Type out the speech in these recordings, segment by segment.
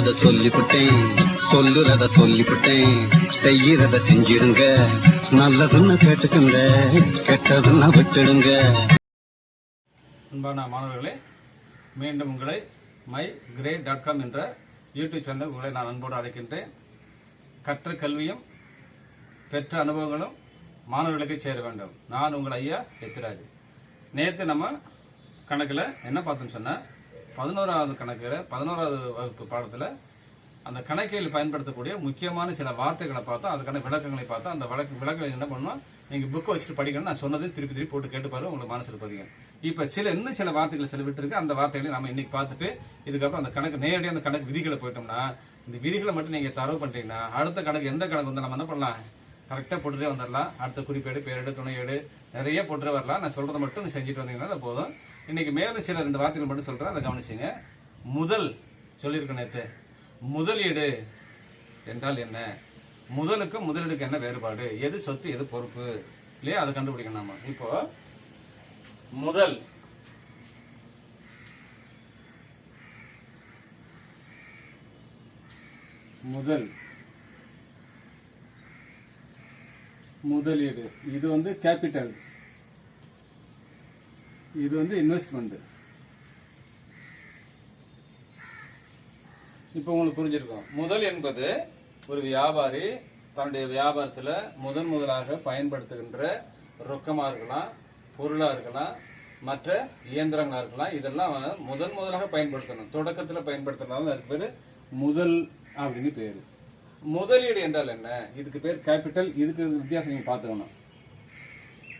சொல்லுறத சொல்லிவிட்டேன் சொல்லுறத சொல்லிவிட்டேன் செய்யறத செஞ்சிடுங்க நல்லதுன்னு கேட்டுக்குங்க கெட்டதுன்னா விட்டுடுங்க. அன்பான மாணவர்களே மீண்டும் உங்களை மை கிரேட் டாட் காம் என்ற யூடியூப் சேனல் உங்களை நான் அன்போடு அழைக்கின்றேன். கற்ற கல்வியும் பெற்ற அனுபவங்களும் மாணவர்களுக்கு சேர வேண்டும். நான் உங்கள் ஐயா எத்திராஜ். நேற்று நம்ம கணக்கில் என்ன பார்த்தோம்னு சொன்னால் பதினோராவது கணக்கில் பதினோராவது வகுப்பு பாடத்தில் அந்த கணக்கில் பயன்படுத்தக்கூடிய முக்கியமான சில வார்த்தைகளை பார்த்தோம். அதுக்கான விளக்கங்களை பார்த்தோம். அந்த வழக்கு விளக்கங்களை என்ன பண்ணோம் நீங்கள் புக்கை வச்சுட்டு படிக்கணும் நான் சொன்னது திருப்பி திருப்பி போட்டு கேட்டு பாரு உங்களுக்கு மனசில் பதிங்க இப்போ சில இன்னும் சில வார்த்தைகளை சில விட்டு இருக்கு. அந்த வார்த்தைகளை நம்ம இன்னைக்கு பார்த்துட்டு இதுக்கப்புறம் அந்த கணக்கு நேரடியாக அந்த கணக்கு விதிகளை போயிட்டோம்னா இந்த விதிகளை மட்டும் நீங்கள் தரவு பண்ணுறீங்கன்னா அடுத்த கணக்கு எந்த கணக்கு வந்து நம்ம என்ன பண்ணலாம்? கரெக்டாக போட்டுட்டே வந்துடலாம். அடுத்த குறிப்பேடு பேரேடு துணையேடு நிறைய போட்டுட்டு வரலாம். நான் சொல்கிறத மட்டும் செஞ்சுட்டு வந்தீங்கன்னா அது போதும். இன்னைக்கு மேலும் சில ரெண்டு வார்த்தைகள் மட்டும் சொல்றேன். அதை கவனிச்சுங்க. முதல் சொல்லியிருக்க நேற்று முதலீடு என்றால் என்ன? முதலுக்கும் முதலீடுக்கு என்ன வேறுபாடு? எது சொத்து எது பொறுப்பு? இல்லையா? அதை கண்டுபிடிக்கணும் நம்ம இப்போ முதல் முதல் முதலீடு. இது வந்து கேபிட்டல். இது வந்து இன்வெஸ்ட்மெண்ட் இப்போ உங்களுக்கு புரிஞ்சிருக்கும். முதல் என்பது ஒரு வியாபாரி தன்னுடைய வியாபாரத்தில் முதன் முதலாக பயன்படுத்துகின்ற ரொக்கமாக இருக்கலாம் பொருளாக இருக்கலாம் மற்ற இயந்திரங்களாக இருக்கலாம். இதெல்லாம் முதன் முதலாக பயன்படுத்தணும். தொடக்கத்தில் பயன்படுத்தினாலும் அதுக்கு பேர் முதல் அப்படின்னு பேர். முதலீடு என்றால் என்ன? இதுக்கு பேர் கேபிட்டல் இதுக்கு வித்தியாசம் நீங்கள் பார்த்துக்கணும்.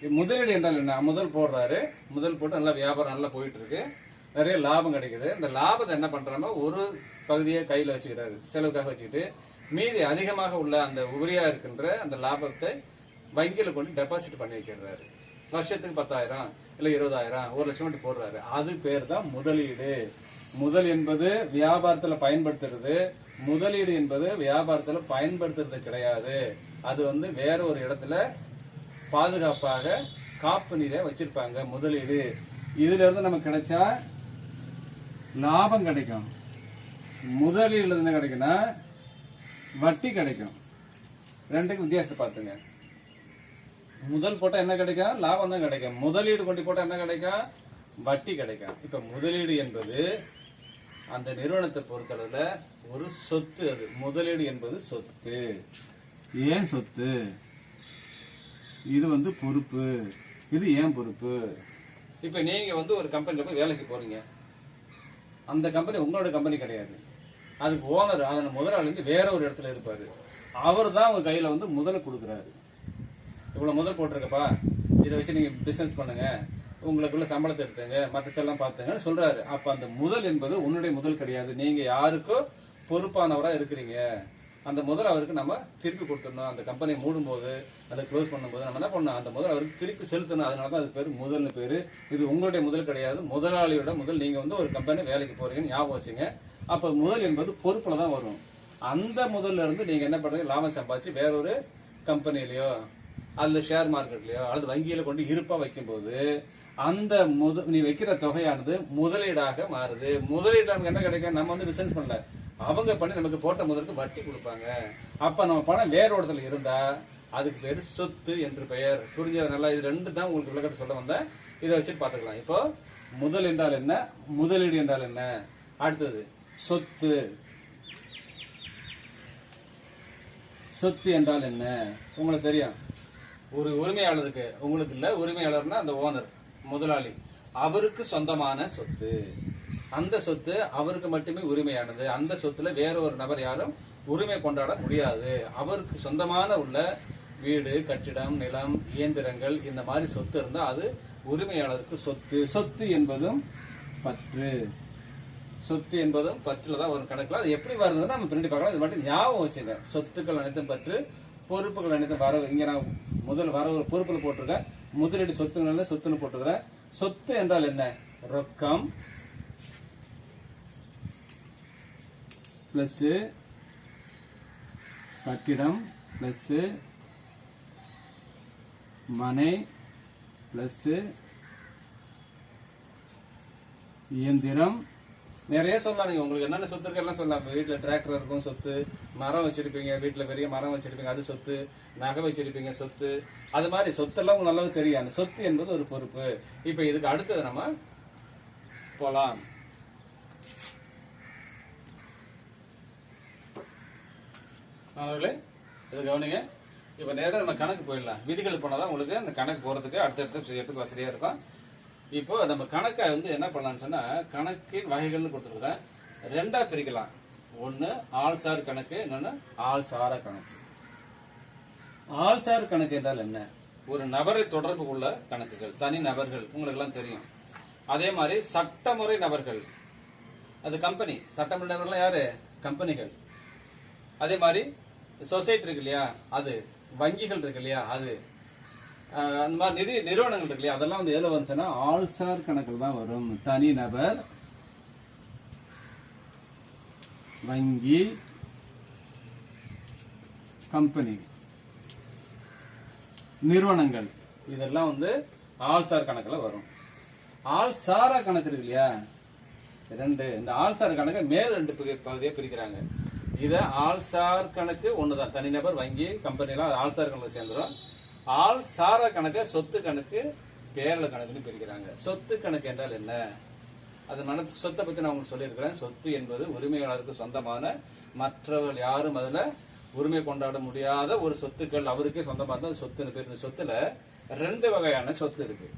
முதலீடு என்றால் என்ன? முதல் போடுறாரு. முதல் போட்டு நல்லா வியாபாரம் நல்லா போயிட்டு இருக்கு நிறைய லாபம் கிடைக்குது. இந்த லாபத்தை என்ன பண்றாம ஒரு பகுதியை கையில வச்சுக்கிறாரு. செலவுக்காக வச்சுக்கிட்டு மீதி அதிகமாக உள்ள அந்த உபரியா இருக்கின்ற அந்த லாபத்தை வங்கியில கொண்டு டெபாசிட் பண்ணி வைக்கிறாரு வருஷத்துக்கு பத்தாயிரம் இல்ல இருபதாயிரம் ஒரு லட்சம் போடுறாரு. அது பேர் தான் முதலீடு. முதல் என்பது வியாபாரத்துல பயன்படுத்துறது. முதலீடு என்பது வியாபாரத்துல பயன்படுத்துறது கிடையாது. அது வந்து வேற ஒரு இடத்துல பாதுகாப்பாக காப்பு நிதியை வச்சிருப்பாங்க. முதலீடு இதுல இருந்து நமக்கு கிடைச்சா லாபம் கிடைக்கும். முதலீடுல இருந்து என்ன கிடைக்கும்னா வட்டி கிடைக்கும். ரெண்டுக்கும் வித்தியாசத்தை பார்த்துங்க. முதல் போட்டா என்ன கிடைக்கும் லாபம் தான் கிடைக்கும். முதலீடு கொண்டு போட்டா என்ன கிடைக்கும் வட்டி கிடைக்கும். இப்ப முதலீடு என்பது அந்த நிறுவனத்தை பொறுத்தளவுல ஒரு சொத்து அது. முதலீடு என்பது சொத்து. ஏன் சொத்து? இது வந்து பொறுப்பு. இது ஏன் பொறுப்பு? இப்போ நீங்கள் வந்து ஒரு கம்பெனியில் போய் வேலைக்கு போகிறீங்க அந்த கம்பெனி உங்களோட கம்பெனி கிடையாது. அதுக்கு ஓனர் அதன் முதலாளி வந்து வேற ஒரு இடத்துல இருப்பார். அவர் தான் உங்கள் கையில் வந்து முதல் கொடுக்குறாரு. இவ்வளோ முதல் போட்டிருக்கப்பா. இதை வச்சு நீங்கள் பிஸ்னஸ் பண்ணுங்கள் உங்களுக்குள்ள சம்பளத்தை எடுத்துங்க மற்றதெல்லாம் பார்த்துங்கன்னு சொல்கிறாரு அப்போ அந்த முதல் என்பது உன்னுடைய முதல் கிடையாது. நீங்கள் யாருக்கோ பொறுப்பானவராக இருக்கிறீங்க. அந்த முதல் அவருக்கு நம்ம திருப்பி கொடுத்துடணும். அந்த கம்பெனி மூடும் போது அதை க்ளோஸ் பண்ணும்போது நம்ம என்ன பண்ணணும்? அந்த முதல் அவருக்கு திருப்பி செலுத்தணும். அதனால தான் அது பேர் முதல்னு பேர். இது உங்களுடைய முதல் கிடையாது. முதலாளியோட முதல் நீங்கள் வந்து ஒரு கம்பெனி வேலைக்கு போறீங்கன்னு ஞாபகம் வச்சுங்க. அப்போ முதல் என்பது பொறுப்பில் தான் வரும். அந்த முதல்ல இருந்து நீங்கள் என்ன பண்ணுறீங்க லாபம் சம்பாதிச்சு வேற ஒரு அல்லது ஷேர் மார்க்கெட்லையோ அல்லது வங்கியில் கொண்டு இருப்பாக வைக்கும்போது அந்த முத நீ வைக்கிற தொகையானது முதலீடாக மாறுது. முதலீடு நமக்கு என்ன கிடைக்கும்? நம்ம வந்து பிசினஸ் பண்ணல. அவங்க பண்ணி நமக்கு போட்ட முதலுக்கு வட்டி கொடுப்பாங்க. அப்ப நம்ம பணம் வேற இடத்துல இருந்தா அதுக்கு பேர் சொத்து என்று பெயர். புரிஞ்சது நல்லா? இது ரெண்டு தான் உங்களுக்கு விளக்கத்தை சொல்ல வந்தேன் இதை வச்சு பாத்துக்கலாம் இப்போ முதல் என்றால் என்ன? முதலீடு என்றால் என்ன? அடுத்தது சொத்து. சொத்து என்றால் என்ன? உங்களுக்கு தெரியும். ஒரு உரிமையாளருக்கு உங்களுக்கு இல்ல உரிமையாளர்னா அந்த ஓனர் முதலாளி. அவருக்கு சொந்தமான சொத்து. அந்த சொத்து அவருக்கு மட்டுமே உரிமையானது. அந்த சொத்துல வேற ஒரு நபர் யாரும் உரிமை கொண்டாட முடியாது. அவருக்கு சொந்தமான உள்ள வீடு கட்டிடம் நிலம் இயந்திரங்கள் இந்த மாதிரி சொத்து இருந்தா அது உரிமையாளருக்கு சொத்து. சொத்து என்பதும் பற்று. சொத்து என்பதும் பற்றுல தான் ஒரு கணக்குல. அது எப்படி வருதுன்னு நம்ம பின்னாடி பார்க்கலாம். இது மட்டும் ஞாபகம் வச்சுங்க. சொத்துக்கள் அனைத்தும் பற்று பொறுப்புகள் அனைத்தும் வர இங்க நான் முதல் வர ஒரு பொறுப்புல போட்டிருக்கேன். முதலீடு சொத்துனால சொத்துன்னு போட்டிருக்கிறேன். சொத்து என்றால் என்ன? ரொக்கம். பிளஸ் கட்டிடம் பிளஸ் மனை பிளஸ் இயந்திரம். நிறைய சொல்லலாம் நீங்க உங்களுக்கு என்னென்ன சொத்து இருக்கு எல்லாம் சொல்லலாம். வீட்டில் டிராக்டர் இருக்கும் சொத்து மரம் வச்சிருப்பீங்க. வீட்டில் பெரிய மரம் வச்சிருப்பீங்க. அது சொத்து நகை வச்சிருப்பீங்க சொத்து. அது மாதிரி சொத்தெல்லாம் உங்களுக்கு நல்லாவே தெரியும். அந்த சொத்து என்பது ஒரு பொறுப்பு. இப்போ இதுக்கு அடுத்தது நம்ம போலாம். மாணவர்களே இது கவனிங்க. இப்போ நேரா நம்ம கணக்கு போயிடலாம். விதிகள் போனால் தான் உங்களுக்கு அந்த கணக்கு போகிறதுக்கு அடுத்தடுத்து செய்யறதுக்கு வசதியாக இருக்கும். இப்போ நம்ம கணக்கை வந்து என்ன பண்ணலாம்னு சொன்னால் கணக்கின் வகைகள்னு கொடுத்துருக்கேன் ரெண்டாக பிரிக்கலாம். ஒன்னு ஆள்சார் கணக்கு இன்னொன்று ஆள் சாரா கணக்கு. ஆள்சார் கணக்கு என்றால் என்ன? ஒரு நபரை தொடர்பு உள்ள கணக்குகள் தனி நபர்கள் உங்களுக்கெல்லாம் தெரியும். அதே மாதிரி சட்டமுறை நபர்கள். அது கம்பெனி சட்டமுறை நபர்கள்லாம் யாரு? கம்பெனிகள் அதே மாதிரி சொசைட்டி இருக்கு இல்லையா? அது வங்கிகள் இருக்கு இல்லையா? அது. அந்த மாதிரி நிதி நிறுவனங்கள் இருக்கு இல்லையா? அதெல்லாம் வந்து எதுல வந்துச்சுன்னா ஆள்சார் கணக்கில் தான் வரும். தனி நபர் வங்கி கம்பெனி நிறுவனங்கள். இதெல்லாம் வந்து ஆள்சார் கணக்குல வரும். ஆள்சாரா கணக்கு இருக்கு இல்லையா? ரெண்டு இந்த ஆள்சார் கணக்கை மேல் ரெண்டு பகுதியை பிரிக்கிறாங்க. இத ஆள்சார் கணக்கு ஒண்ணுதான். தனிநபர் வங்கி கம்பெனிலாம் ஆள்சார் கணக்கு சேர்ந்துரும். ஆள் சாரா கணக்கு சொத்து கணக்கு பேரல கணக்குன்னு பிரிக்கிறாங்க. சொத்து கணக்கு என்றால் என்ன? அது மன சொத்தை பத்தி நான் உங்களுக்கு சொல்லியிருக்கிறேன். சொத்து என்பது உரிமையாளருக்கு சொந்தமான மற்றவர்கள் யாரும் அதுல உரிமை கொண்டாட முடியாத ஒரு சொத்துக்கள் அவருக்கே சொந்தமாக இருந்தால் சொத்துன்னு பேர். இந்த சொத்துல ரெண்டு வகையான சொத்து இருக்கு.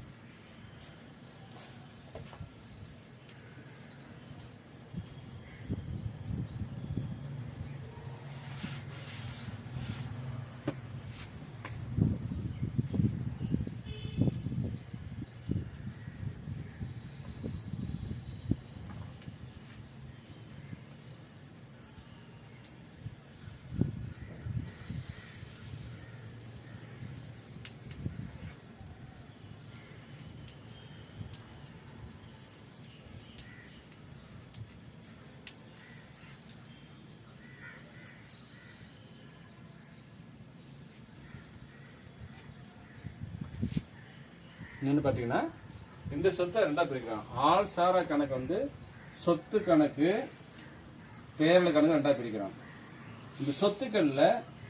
என்னன்னு பாத்தீங்கன்னா இந்த சொத்தை ரெண்டா பிரிக்கிறோம் ஆள் சாரா கணக்கு வந்து சொத்து கணக்கு பேரல கணக்கு ரெண்டா பிரிக்கிறோம் இந்த சொத்துக்கள்ல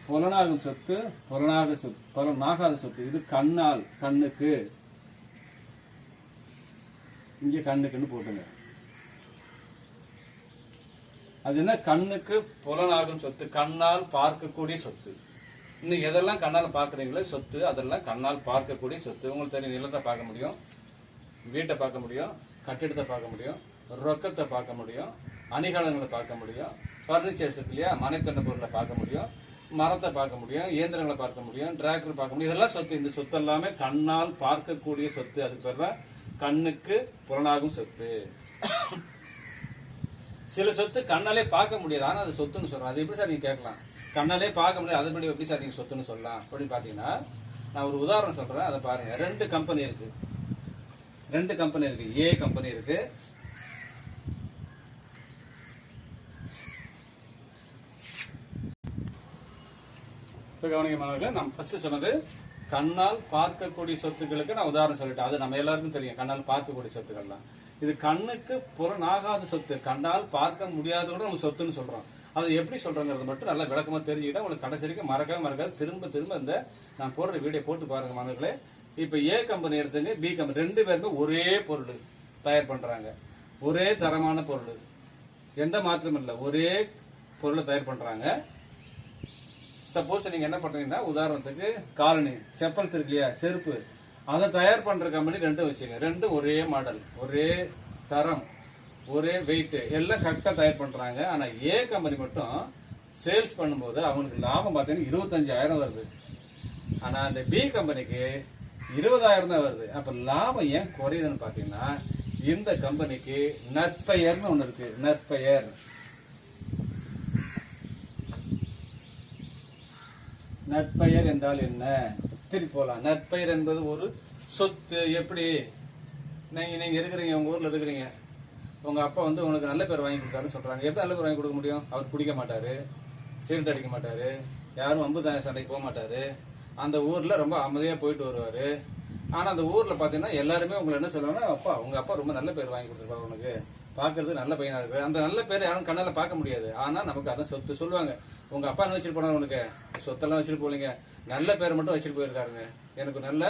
புலனாகும் சொத்து புலனாக சொத்து புலனாகாத சொத்து. இது கண்ணால் கண்ணுக்கு. இங்க கண்ணுக்குன்னு போட்டுங்க. அது என்ன? கண்ணுக்கு புலனாகும் சொத்து. கண்ணால் பார்க்கக்கூடிய சொத்து. இன்னும் எதெல்லாம் கண்ணால் பார்க்குறீங்களோ சொத்து அதெல்லாம் கண்ணால் பார்க்கக்கூடிய சொத்து. உங்களுக்கு தெரியும் நிலத்தை பார்க்க முடியும் வீட்டை பார்க்க முடியும் கட்டிடத்தை பார்க்க முடியும் ரொக்கத்தை பார்க்க முடியும் அணிகலங்களை பார்க்க முடியும் ஃபர்னிச்சர்ஸ் இருக்கு இல்லையா? மனைத்தொண்ட பொருளை பார்க்க முடியும் மரத்தை பார்க்க முடியும் இயந்திரங்களை பார்க்க முடியும் டிராக்டர் பார்க்க முடியும். இதெல்லாம் சொத்து. இந்த சொத்து எல்லாமே கண்ணால் பார்க்கக்கூடிய சொத்து. அதுக்கு பேர் தான் கண்ணுக்கு புலனாகும் சொத்து. சில சொத்து கண்ணாலே பார்க்க முடியாது. ஆனால் அது சொத்துன்னு சொல்றோம் அது எப்படி சார் நீங்க கேட்கலாம்? கண்ணாலே பார்க்க முடியாது. அதுபடி எப்படி சார் நீங்கள் சொத்துன்னு சொல்லலாம். அப்படின்னு பார்த்தீங்கன்னா நான் ஒரு உதாரணம் சொல்கிறேன் அதை பாருங்க. ரெண்டு கம்பெனி இருக்கு. ரெண்டு கம்பெனி இருக்கு. ஏ கம்பெனி இருக்கு. இப்போ கவனிக்க மாணவர்களே நம்ம ஃபர்ஸ்ட் சொன்னது கண்ணால் பார்க்கக்கூடிய சொத்துக்களுக்கு நான் உதாரணம் சொல்லிட்டேன். அது நம்ம எல்லாருக்கும் தெரியும். கண்ணால் பார்க்கக்கூடிய சொத்துக்கள்லாம். இது கண்ணுக்கு புறநாகாத சொத்து. கண்ணால் பார்க்க முடியாத கூட நம்ம சொத்துன்னு சொல்றோம். அது எப்படி சொல்றோங்கிறது மட்டும் நல்லா விளக்கமா தெரிஞ்சுக்கிட்டா உங்களுக்கு கடைசி வரைக்கும் மறக்கவே மறக்காது. திரும்ப திரும்ப இந்த நான் போடுற வீடியோ போட்டு பாருங்க மாணவர்களே. இப்ப ஏ கம்பெனி எடுத்துங்க பி கம்பெனி ரெண்டு பேருமே ஒரே பொருள் தயார் பண்றாங்க. ஒரே தரமான பொருள். எந்த மாற்றமும் இல்லை. ஒரே பொருளை தயார் பண்றாங்க. சப்போஸ் நீங்க என்ன பண்றீங்கன்னா உதாரணத்துக்கு காலனி செப்பல்ஸ் இருக்கு இல்லையா? செருப்பு. அதை தயார் பண்ற கம்பெனி ரெண்டும் வச்சுங்க ரெண்டும் ஒரே மாடல் ஒரே தரம். ஒரே வெயிட்டு எல்லாம் கரெக்டாக தயார் பண்ணுறாங்க ஆனால் ஏ கம்பெனி மட்டும் சேல்ஸ் பண்ணும்போது அவங்களுக்கு லாபம் பார்த்தீங்கன்னா இருபத்தஞ்சாயிரம் வருது. ஆனால் அந்த பி கம்பெனிக்கு இருபதாயிரம் தான் வருது. அப்போ லாபம் ஏன் குறையுதுன்னு பார்த்தீங்கன்னா இந்த கம்பெனிக்கு நற்பெயர்னு ஒன்று இருக்கு. நற்பெயர். நற்பெயர் என்றால் என்ன? திருப்பி போகலாம் நற்பெயர் என்பது ஒரு சொத்து. எப்படி? நீங்கள் நீங்கள் இருக்கிறீங்க உங்கள் ஊரில் இருக்கிறீங்க. உங்க அப்பா வந்து உனக்கு நல்ல பேர் வாங்கி கொடுத்தாருன்னு சொல்றாங்க. எப்படி நல்ல பேர் வாங்கி கொடுக்க முடியும்? அவர் குடிக்க மாட்டாரு சிகரெட் அடிக்க மாட்டாரு யாரும் அம்பு தாய சண்டைக்கு போக மாட்டாரு. அந்த ஊர்ல ரொம்ப அமைதியா போயிட்டு வருவாரு. ஆனா அந்த ஊர்ல பாத்தீங்கன்னா எல்லாருமே உங்களை என்ன சொல்லுவாங்கன்னா அப்பா உங்க அப்பா ரொம்ப நல்ல பேர் வாங்கி கொடுத்துருப்பாரு உனக்கு. பாக்குறது நல்ல பையனா இருக்கு. அந்த நல்ல பேரை யாரும் கண்ணால பார்க்க முடியாது. ஆனா நமக்கு அதான் சொத்து சொல்லுவாங்க. உங்க அப்பா என்ன வச்சுட்டு போனாரு உனக்கு? சொத்தெல்லாம் வச்சுட்டு போலீங்க நல்ல பேர் மட்டும் வச்சுட்டு போயிருக்காருங்க. எனக்கு நல்ல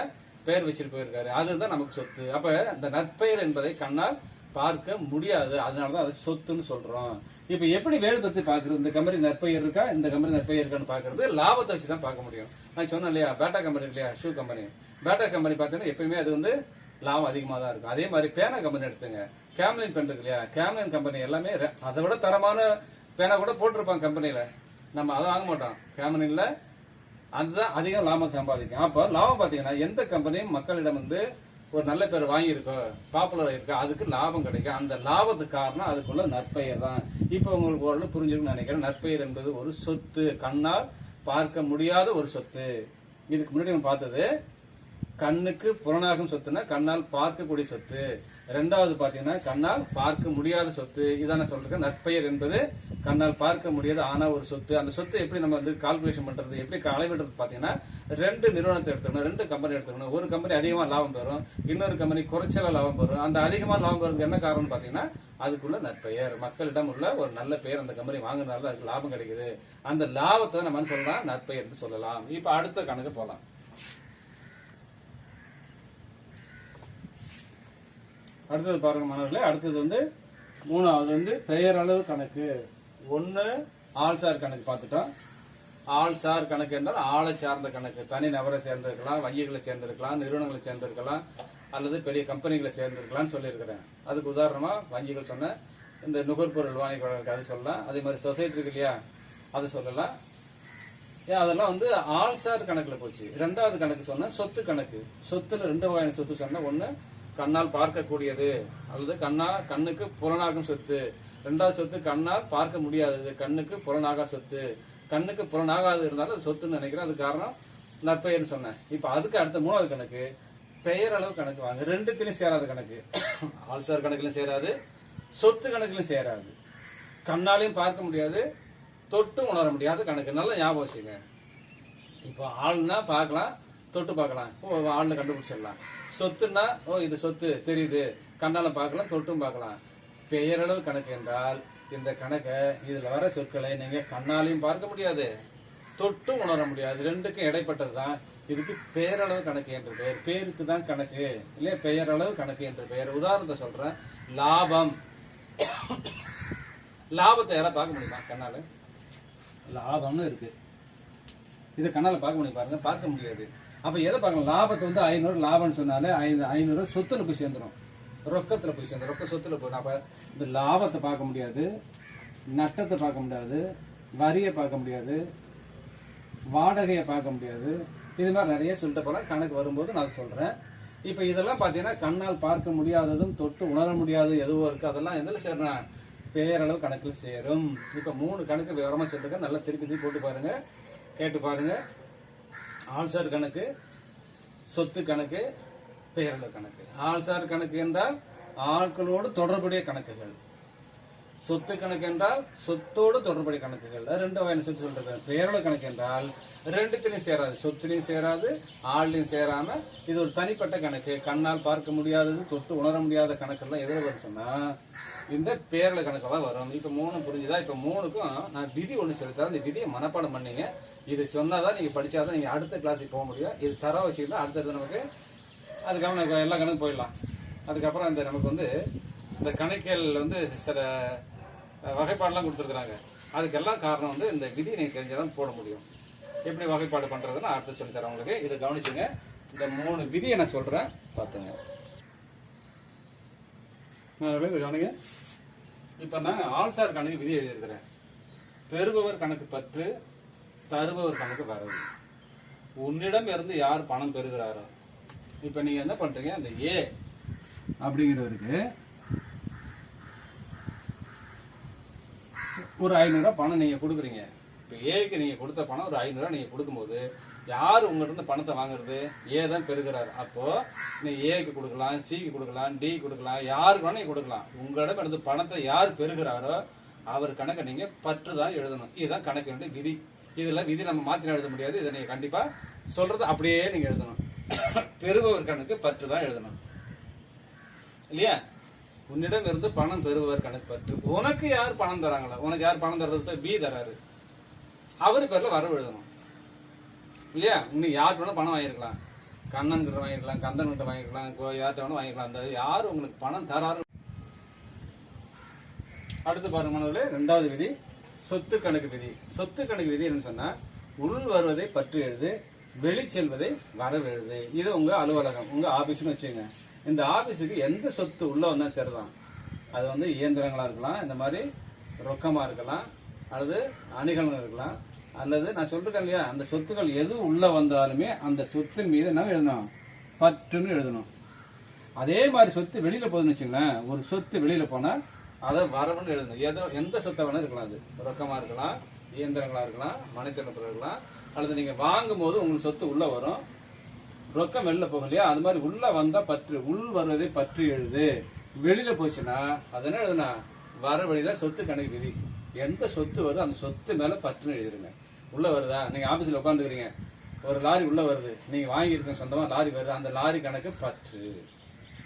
பெயர் வச்சுட்டு போயிருக்காரு. அதுதான் நமக்கு சொத்து. அப்ப அந்த நற்பெயர் என்பதை கண்ணால் பார்க்க முடியாது. அதனாலதான் அதை சொத்துன்னு சொல்றோம். இப்ப எப்படி வேலை பத்தி பாக்குறது இந்த கம்பெனி நற்பெயர் இருக்கா? இந்த கம்பெனி நற்பெயர் இருக்கான்னு பாக்குறது லாபத்தை வச்சு தான் பார்க்க முடியும். நான் சொன்னேன் இல்லையா பேட்டா கம்பெனி இல்லையா ஷூ கம்பெனி பேட்டா கம்பெனி பார்த்தீங்கன்னா எப்பயுமே அது வந்து லாபம் அதிகமாக தான் இருக்கும். அதே மாதிரி பேனா கம்பெனி எடுத்துங்க. கேம்லின் பென் இருக்கு இல்லையா கேம்லின் கம்பெனி எல்லாமே அதை விட தரமான பேனா கூட போட்டிருப்பாங்க கம்பெனியில நம்ம அதை வாங்க மாட்டோம். கேம்லின்ல அதுதான் அதிகம் லாபம் சம்பாதிக்கும். அப்போ லாபம் பார்த்தீங்கன்னா எந்த கம்பெனியும் மக்களிடம் வந்து ஒரு நல்ல பேர் வாங்கியிருக்கோ பாப்புலர் இருக்கோ அதுக்கு லாபம் கிடைக்கும். அந்த லாபத்துக்கு காரணம் அதுக்குள்ள நற்பெயர் தான். இப்போ உங்களுக்கு ஓரளவு புரிஞ்சிருக்குன்னு நினைக்கிறேன். நற்பெயர் என்பது ஒரு சொத்து. கண்ணால் பார்க்க முடியாத ஒரு சொத்து. இதுக்கு முன்னாடி நம்ம பார்த்தது கண்ணுக்கு புறநாகம் சொத்துனா கண்ணால் பார்க்கக்கூடிய சொத்து. ரெண்டாவது பாத்தீங்கன்னா கண்ணால் பார்க்க முடியாத சொத்து. இதான சொல்றது நற்பெயர் என்பது கண்ணால் பார்க்க முடியாத ஆனா ஒரு சொத்து. அந்த சொத்து எப்படி நம்ம வந்து கால்குலேஷன் பண்றது எப்படி அளவிடுறது பாத்தீங்கன்னா ரெண்டு நிறுவனத்தை எடுத்துக்கணும் ரெண்டு கம்பெனி எடுத்துக்கணும். ஒரு கம்பெனி அதிகமா லாபம் பெறும் இன்னொரு கம்பெனி குறைச்சல லாபம் பெறும். அந்த அதிகமா லாபம் பெறுறதுக்கு என்ன காரணம் பாத்தீங்கன்னா அதுக்குள்ள நற்பெயர். மக்களிடம் உள்ள ஒரு நல்ல பெயர் அந்த கம்பெனி வாங்குறதுனால அதுக்கு லாபம் கிடைக்குது. அந்த லாபத்தை நம்ம சொல்லலாம்? நற்பெயர்னு சொல்லலாம். இப்ப அடுத்த கணக்கு போலாம். அடுத்தது பாருங்க மாணவர்களே அடுத்தது வந்து மூணாவது வந்து பெயரளவு கணக்கு. ஒன்னு ஆள்சார் கணக்கு பார்த்துட்டோம். ஆள்சார் கணக்கு என்றால் ஆளை சார்ந்த கணக்கு. தனி நபரை சேர்ந்திருக்கலாம் வங்கிகளை சேர்ந்திருக்கலாம் நிறுவனங்களை சேர்ந்திருக்கலாம் அல்லது பெரிய கம்பெனிகளை சேர்ந்திருக்கலாம்னு சொல்லியிருக்கிறேன். அதுக்கு உதாரணமா வங்கிகள் சொன்ன இந்த நுகர்பொருள் வாணிக அது சொல்லலாம். அதே மாதிரி சொசைட்டி இருக்கு இல்லையா அது சொல்லலாம். ஏன் அதெல்லாம் வந்து ஆள்சார் கணக்குல போச்சு. ரெண்டாவது கணக்கு சொன்ன சொத்து கணக்கு. சொத்துல ரெண்டு வகையான சொத்து சொன்ன ஒன்று கண்ணால் பார்க்கக்கூடியது. அல்லது கண்ணா கண்ணுக்கு புலனாகும் சொத்து. ரெண்டாவது சொத்து கண்ணால் பார்க்க முடியாதது கண்ணுக்கு புலனாக சொத்து. கண்ணுக்கு புலனாகாது இருந்தாலும் அது சொத்துன்னு நினைக்கிறேன். அது காரணம் நற்பெயர்னு சொன்னேன். இப்போ அதுக்கு அடுத்த மூணாவது கணக்கு பெயரளவு கணக்கு வாங்க. ரெண்டுத்திலையும் சேராத கணக்கு. ஆள்சார் கணக்குலையும் சேராது சொத்து கணக்குலையும் சேராது. கண்ணாலையும் பார்க்க முடியாது தொட்டு உணர முடியாத கணக்கு. நல்லா ஞாபகம் வச்சுங்க இப்போ ஆள்னா பார்க்கலாம் தொட்டு பார்க்கலாம். ஓ ஆள்னு கண்டுபிடிச்சிடலாம். சொத்துன்னா ஓ இது சொத்து தெரியுது. கண்ணால பார்க்கலாம் தொட்டும் பார்க்கலாம். பெயரளவு கணக்கு என்றால் இந்த கணக்கை இதுல வர சொற்களை நீங்க கண்ணாலையும் பார்க்க முடியாது. தொட்டும் உணர முடியாது. ரெண்டுக்கும் இடைப்பட்டது தான். இதுக்கு பெயரளவு கணக்கு என்று பெயர். பேருக்கு தான் கணக்கு இல்லையா? பெயரளவு கணக்கு என்று பெயர். உதாரணத்தை சொல்றேன். லாபம். லாபத்தை யாராவது பார்க்க முடியுமா? கண்ணால? லாபம்னு இருக்கு. இதை கண்ணால பார்க்க முடியும் பாருங்க. பார்க்க முடியாது. அப்ப எதை பாருங்க லாபத்தை வந்து ஐநூறு லாபம்னு சொன்னாலே ஐந்து ஐநூறு சொத்துல போய் சேர்ந்துரும். ரொக்கத்துல போய் சேர்ந்துரும். ரொக்க சொத்துல போய் அப்ப இந்த லாபத்தை பார்க்க முடியாது நட்டத்தை பார்க்க முடியாது வரியை பார்க்க முடியாது வாடகையை பார்க்க முடியாது. இது மாதிரி நிறைய சொல்லிட்டு போலாம் கணக்கு வரும்போது நான் சொல்றேன். இப்ப இதெல்லாம் பாத்தீங்கன்னா கண்ணால் பார்க்க முடியாததும் தொட்டு உணர முடியாது எதுவும் இருக்கு. அதெல்லாம் எதுல சேர்றேன் பேரளவு கணக்கில் சேரும். இப்ப மூணு கணக்கு விவரமா சொல்லிருக்கேன். நல்லா திருப்பி திருப்பி போட்டு பாருங்க. கேட்டு பாருங்க. ஆன்சர் கணக்கு சொத்து கணக்கு பெயரளவு கணக்கு. ஆள்சார் கணக்கு என்றால் ஆட்களோடு தொடர்புடைய கணக்குகள். சொத்து கணக்கு என்றால் சொத்தோடு தொடர்புடைய கணக்குகள். ரெண்டு வகையான சொத்து சொல்றது பெயரளவு கணக்கு என்றால் ரெண்டுத்திலையும் சேராது. சொத்துலையும் சேராது ஆள்லையும் சேராம இது ஒரு தனிப்பட்ட கணக்கு. கண்ணால் பார்க்க முடியாதது தொட்டு உணர முடியாத கணக்கெல்லாம் எதில் வருதுன்னா இந்த பேரளவு கணக்கு தான் வரும். இப்ப மூணு புரிஞ்சுதா? இப்ப மூணுக்கும் நான் விதி ஒன்று சொல்லித்தரேன். அந்த விதியை மனப்பாடம் பண்ணீங்க. இது சொன்னாதான் நீங்க படிச்சாதான் நீங்க அடுத்த கிளாஸுக்கு போக முடியும். இது தர வச்சுக்கிட்டா அடுத்தது நமக்கு அதுக்கப்புறம் எல்லா கணக்கும் போயிடலாம். அதுக்கப்புறம் இந்த நமக்கு வந்து இந்த கணக்கியல் வந்து சில வகைப்பாடெலாம் கொடுத்துருக்குறாங்க. அதுக்கெல்லாம் காரணம் வந்து இந்த விதியை நீங்கள் தெரிஞ்சாதான் போட முடியும். எப்படி வகைப்பாடு பண்ணுறதுன்னு நான் அடுத்து சொல்லித்தரேன் உங்களுக்கு. இதை கவனிச்சுங்க. இந்த மூணு விதியை நான் சொல்கிறேன் பார்த்துங்க. கவனிங்க. இப்போ நான் ஆள்சார் கணக்கு விதி எழுதியிருக்கிறேன். பெறுபவர் கணக்கு பத்து தருபவர் கணக்கு வரவு உன்னிடம் இருந்து யார் பணம் பெறுகிறாரோ? இப்ப நீங்க என்ன பண்றீங்க? அந்த ஏ அப்படிங்கிறவருக்கு ஒரு ஐநூறுரூவா பணம் நீங்க கொடுக்குறீங்க. இப்ப ஏக்கு நீங்க கொடுத்த பணம் ஒரு ஐநூறுரூவா நீங்க கொடுக்கும்போது யார் உங்கள்கிட்ட இருந்து பணத்தை வாங்குறது? ஏ தான் பெறுகிறார். அப்போ நீ ஏக்கு கொடுக்கலாம் சிக்கு கொடுக்கலாம் டி கொடுக்கலாம் யாருக்கு வேணா கொடுக்கலாம். உங்களிடம் இருந்து பணத்தை யார் பெறுகிறாரோ அவர் கணக்கை நீங்க பற்று தான் எழுதணும். இதுதான் கணக்கினுடைய விதி. இதில் விதி நம்ம மாற்றி எழுத முடியாது. இதை நீங்கள் கண்டிப்பாக சொல்கிறது அப்படியே நீங்கள் எழுதணும். பெறுபவர் கணக்கு பற்று தான் எழுதணும். இல்லையா? உன்னிடம் இருந்து பணம் பெறுபவர் கணக்கு பற்று. உனக்கு யார் பணம் தராங்களா உனக்கு யார் பணம் தர்றது பி தராரு. அவரு பேர்ல வரவு எழுதணும். இல்லையா? இன்னும் யாருக்கு வேணா பணம் வாங்கிருக்கலாம் கண்ணன் கிட்ட வாங்கிருக்கலாம் கந்தன் கிட்ட வாங்கிருக்கலாம் கோ- யார்கிட்ட வேணா வாங்கிக்கலாம் அந்த யார் உங்களுக்கு பணம் தராரு? அடுத்து பாருங்க மாணவர்களே ரெண்டாவது விதி. சொத்து கணக்கு விதி. சொத்து கணக்கு விதி என்னன்னு சொன்னா உள் வருவதை பற்றி எழுது வெளி செல்வதை வரவெழுது இது உங்க அலுவலகம் உங்க ஆபீஸ்னு வச்சுங்க. இந்த ஆபீஸுக்கு எந்த சொத்து உள்ள வந்தா சரிதான். அது வந்து இயந்திரங்களா இருக்கலாம் இந்த மாதிரி ரொக்கமா இருக்கலாம் அல்லது அணிகலன் இருக்கலாம் அல்லது நான் சொல்றேன் இல்லையா அந்த சொத்துக்கள் எது உள்ள வந்தாலுமே அந்த சொத்தின் மீது என்ன எழுதணும். பற்றுன்னு எழுதணும். அதே மாதிரி சொத்து வெளியில போகுதுன்னு வச்சுங்களேன் ஒரு சொத்து வெளியில போனா அதை வரவுன்னு எழுதணும். எதோ எந்த சொத்தை வேணா இருக்கலாம் அது. ரொக்கமா இருக்கலாம் இயந்திரங்களா இருக்கலாம் மனைத்திறப்பு இருக்கலாம் அல்லது நீங்க வாங்கும் போது உங்களுக்கு சொத்து உள்ள வரும். ரொக்கம் வெளில போகும் இல்லையா? அது மாதிரி உள்ள வந்தா பற்று உள் வருவதை பற்றி எழுது. வெளியில போச்சுன்னா அது என்ன எழுதுனா வர வழிதான் சொத்து கணக்கு விதி. எந்த சொத்து வருதோ அந்த சொத்து மேல பற்றுன்னு எழுதிருங்க. உள்ள வருதா? நீங்க ஆபீஸ்ல உட்காந்துக்கிறீங்க ஒரு லாரி உள்ள வருது. நீங்க வாங்கியிருக்க சொந்தமா லாரி வருது. அந்த லாரி கணக்கு பற்று.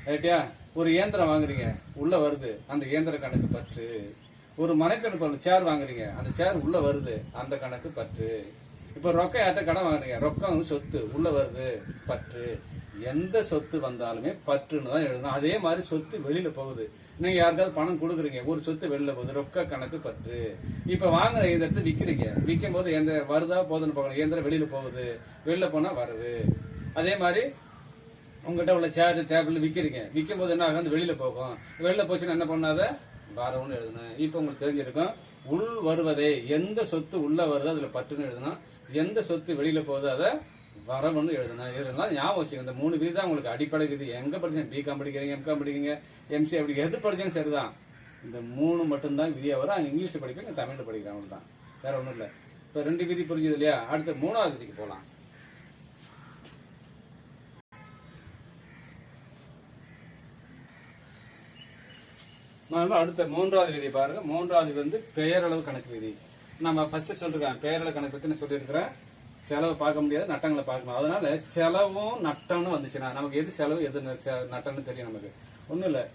ரைட்டியா ஒரு இயந்திரம் வாங்குறீங்க. உள்ள வருது. அந்த இயந்திர கணக்கு பற்று. ஒரு மனைக்கணக்கு சேர் வாங்குறீங்க. அந்த சேர் உள்ள வருது. அந்த கணக்கு பற்று. இப்ப ரொக்கம் யார்ட்ட கடன் வாங்குறீங்க. ரொக்கம் வந்து சொத்து. உள்ள வருது. பற்று. எந்த சொத்து வந்தாலுமே பற்றுன்னு தான் எழுதணும். அதே மாதிரி சொத்து வெளியில போகுது. நீங்க யாருக்காவது பணம் கொடுக்குறீங்க. ஒரு சொத்து வெளியில போகுது. ரொக்க கணக்கு பற்று. இப்ப வாங்குற இயந்திரத்தை விற்கிறீங்க விற்கும் போது எந்த வருதா போதுன்னு பார்க்கணும். இயந்திரம் வெளியில போகுது. வெளியில போனா வருது. அதே மாதிரி உங்கள்கிட்ட உள்ள சேர் டேபிள் விற்கிறீங்க விற்கும் போது என்ன ஆகும்? வெளியில் வெளியில போகும். வெளியில் போச்சுன்னா என்ன பண்ணாத? வரவுன்னு எழுதணும் இப்போ உங்களுக்கு தெரிஞ்சிருக்கும். உள் வருவதே எந்த சொத்து உள்ள வருதோ அதில் பட்டுன்னு எழுதணும் எந்த சொத்து வெளியில் போகுதோ அதை வரவுன்னு எழுதணும் இதெல்லாம் ஞாபகம் வச்சுக்கோங்க. இந்த மூணு விதி தான் உங்களுக்கு அடிப்படை விதி. எங்கே படிச்சீங்க பிகாம் படிக்கிறீங்க எம்காம் படிக்கிறீங்க எம்சிஏ அப்படி எது படிச்சாலும் சரிதான். இந்த மூணு மட்டும்தான் விதியாக வரும். அங்க இங்கிலீஷ்ல படிக்கிறீங்க தமிழில் படிக்கிறவங்க தான் வேற ஒன்றும் இல்லை. இப்போ ரெண்டு விதி புரிஞ்சது இல்லையா? அடுத்த மூணாவது விதிக்கு போகலாம் நான் அடுத்த மூன்றாவது விதி பாருங்க. மூன்றாவது வந்து பெயரளவு கணக்கு விதி. நம்ம ஃபர்ஸ்ட் சொல்லிருக்கேன் பெயரளவு கணக்கு பத்தி சொல்லியிருக்கிறேன் செலவு பார்க்க முடியாது நட்டங்களை பார்க்கணும் அதனால செலவும் நட்டம்னு வந்துச்சுன்னா நமக்கு எது செலவு எது ந- செ- நட்டம்னு தெரியும் நமக்கு. ஒன்றும் இல்லை.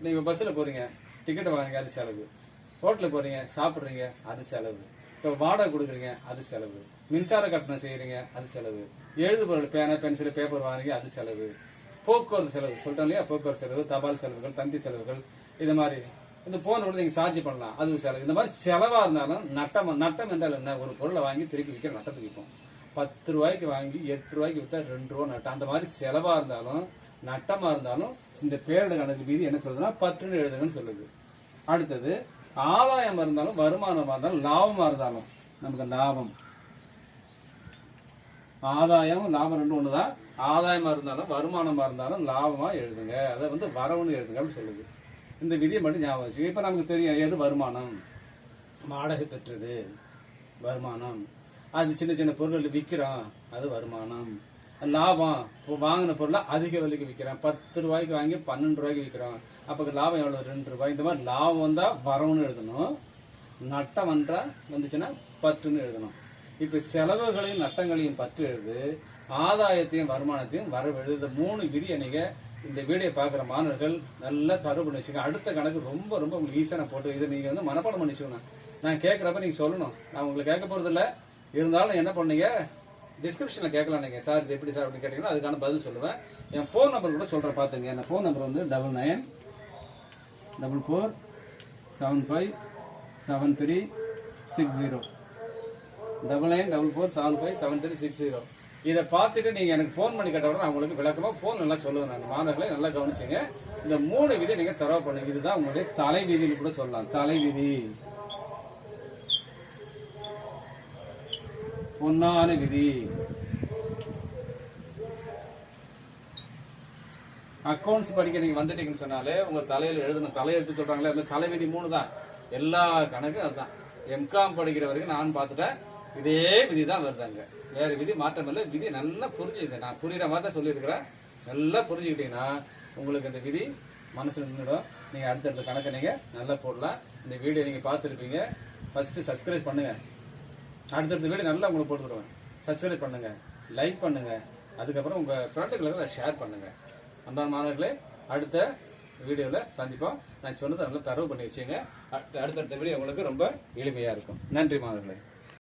நீங்கள் பஸ்ஸில் போறீங்க டிக்கெட் வாங்குறீங்க அது செலவு. ஹோட்டலில் போறீங்க சாப்பிட்றீங்க அது செலவு. இப்போ வாடகை கொடுக்குறீங்க அது செலவு. மின்சார கட்டணம் செய்கிறீங்க அது செலவு. எழுது பொருள் பேனா பென்சில் பேப்பர் வாங்குறீங்க அது செலவு. போக்குவரத்து செலவு சொல்லிட்டோம் இல்லையா? போக்குவரத்து செலவு தபால் செலவுகள் தந்தி செலவுகள் இது மாதிரி. இந்த போன் கூட நீங்க சார்ஜ் பண்ணலாம். அது செலவு இந்த மாதிரி செலவா இருந்தாலும் நட்டம் நட்டம் என்றால் என்ன? ஒரு பொருளை வாங்கி திருப்பி விற்கிற நட்டத்துக்கு விற்போம். பத்து ரூபாய்க்கு வாங்கி எட்டு ரூபாய்க்கு விற்றா ரெண்டு ரூபா நட்டம். அந்த மாதிரி செலவா இருந்தாலும் நட்டமா இருந்தாலும் இந்த பேரிட கணக்கு மீதி என்ன சொல்லுதுன்னா பற்றுன்னு எழுதுங்கன்னு சொல்லுது. அடுத்தது ஆதாயம் இருந்தாலும் வருமானமா இருந்தாலும் லாபமா இருந்தாலும் நமக்கு லாபம். ஆதாயம் லாபம் ரெண்டு ஒண்ணுதான். ஆதாயமா இருந்தாலும் வருமானமா இருந்தாலும் லாபமா எழுதுங்க. அதை வந்து வரவுன்னு எழுதுங்க அப்படின்னு சொல்லுது. இந்த விதியை மட்டும் ஞாபகம் வச்சு இப்போ நமக்கு தெரியும் எது வருமானம்? வாடகை பெற்றது வருமானம். அது சின்ன சின்ன பொருள் விற்கிறோம் அது வருமானம். லாபம். இப்போ வாங்கின பொருளை அதிக விலைக்கு விற்கிறோம் பத்து ரூபாய்க்கு வாங்கி பன்னெண்டு ரூபாய்க்கு விற்கிறோம் அப்போ லாபம் எவ்வளோ ரெண்டு ரூபாய். இந்த மாதிரி லாபம் வந்தால் வரவுன்னு எழுதணும். நட்டம் வந்தால் வந்துச்சுன்னா பத்துன்னு எழுதணும். இப்போ செலவுகளையும் நட்டங்களையும் பற்று எழுது. ஆதாயத்தையும் வருமானத்தையும் வரவு எழுது மூணு விதி அன்னைக்கு இந்த வீடியோ பார்க்குற மாணவர்கள் நல்லா தரவு பண்ணி வச்சுக்கோங்க. அடுத்த கணக்கு ரொம்ப ரொம்ப உங்களுக்கு ஈஸியாக நான் போட்டு இதை நீங்கள் வந்து மனப்பாடம் பண்ணி வச்சுக்கணும் நான் கேட்குறப்ப நீங்கள் சொல்லணும். நான் உங்களுக்கு கேட்க போகிறதில்ல இருந்தாலும் என்ன பண்ணீங்க? டிஸ்கிரிப்ஷனில் கேட்கலாம் நீங்கள் சார் இது எப்படி சார் அப்படின்னு கேட்டிங்கன்னா அதுக்கான பதில் சொல்லுவேன். என் ஃபோன் நம்பர் கூட சொல்கிறேன் பார்த்துங்க. என் ஃபோன் நம்பர் வந்து double nine double four seven five seven three six zero double nine double four seven five seven three six zero இதை பார்த்துட்டு நீங்க எனக்கு ஃபோன் பண்ணி கேட்டவரை நான் உங்களுக்கு விளக்கமா ஃபோன் நல்லா சொல்லுவேன் நான். மாணவர்களை நல்லா கவனிச்சுங்க. இந்த மூணு விதி நீங்க தரவு பண்ணுங்க. இதுதான் உங்களுடைய தலை விதின்னு கூட சொல்லலாம். தலை விதி பொன்னான விதி. அக்கௌண்ட்ஸ் படிக்க நீங்க வந்துட்டீங்கன்னு சொன்னாலே உங்க தலையில எழுதணும் தலையெழுத்து சொல்றாங்களே அந்த தலைவிதி மூணு தான். எல்லா கணக்கும் அதுதான். எம்காம் படிக்கிற வரைக்கும் நான் பார்த்துட்டேன். இதே விதி தான் வருதாங்க. வேறு விதி மாற்றம் இல்லை விதி நல்லா புரிஞ்சுது. நான் புரிகிற மாதிரி தான் சொல்லியிருக்கிறேன். நல்லா புரிஞ்சுக்கிட்டீங்கன்னா உங்களுக்கு இந்த விதி மனசில் நின்றுடும் நீங்கள் அடுத்தடுத்த கணக்கை நீங்கள் நல்லா போடலாம். இந்த வீடியோ நீங்கள் பார்த்துருப்பீங்க. ஃபஸ்ட்டு சப்ஸ்கிரைப் பண்ணுங்கள் அடுத்தடுத்த வீடியோ நல்லா உங்களுக்கு போட்டு சப்ஸ்கிரைப் பண்ணுங்கள் லைக் பண்ணுங்கள் அதுக்கப்புறம் உங்கள் ஃப்ரெண்டுகளுக்கு ஷேர் பண்ணுங்கள் அன்பான மாணவர்களே அடுத்த வீடியோவில் சந்திப்போம். நான் சொன்னதை நல்லா தரவு பண்ணி வச்சுங்க அடுத்த அடுத்தடுத்த வீடியோ உங்களுக்கு ரொம்ப எளிமையாக இருக்கும். நன்றி மாணவர்களே.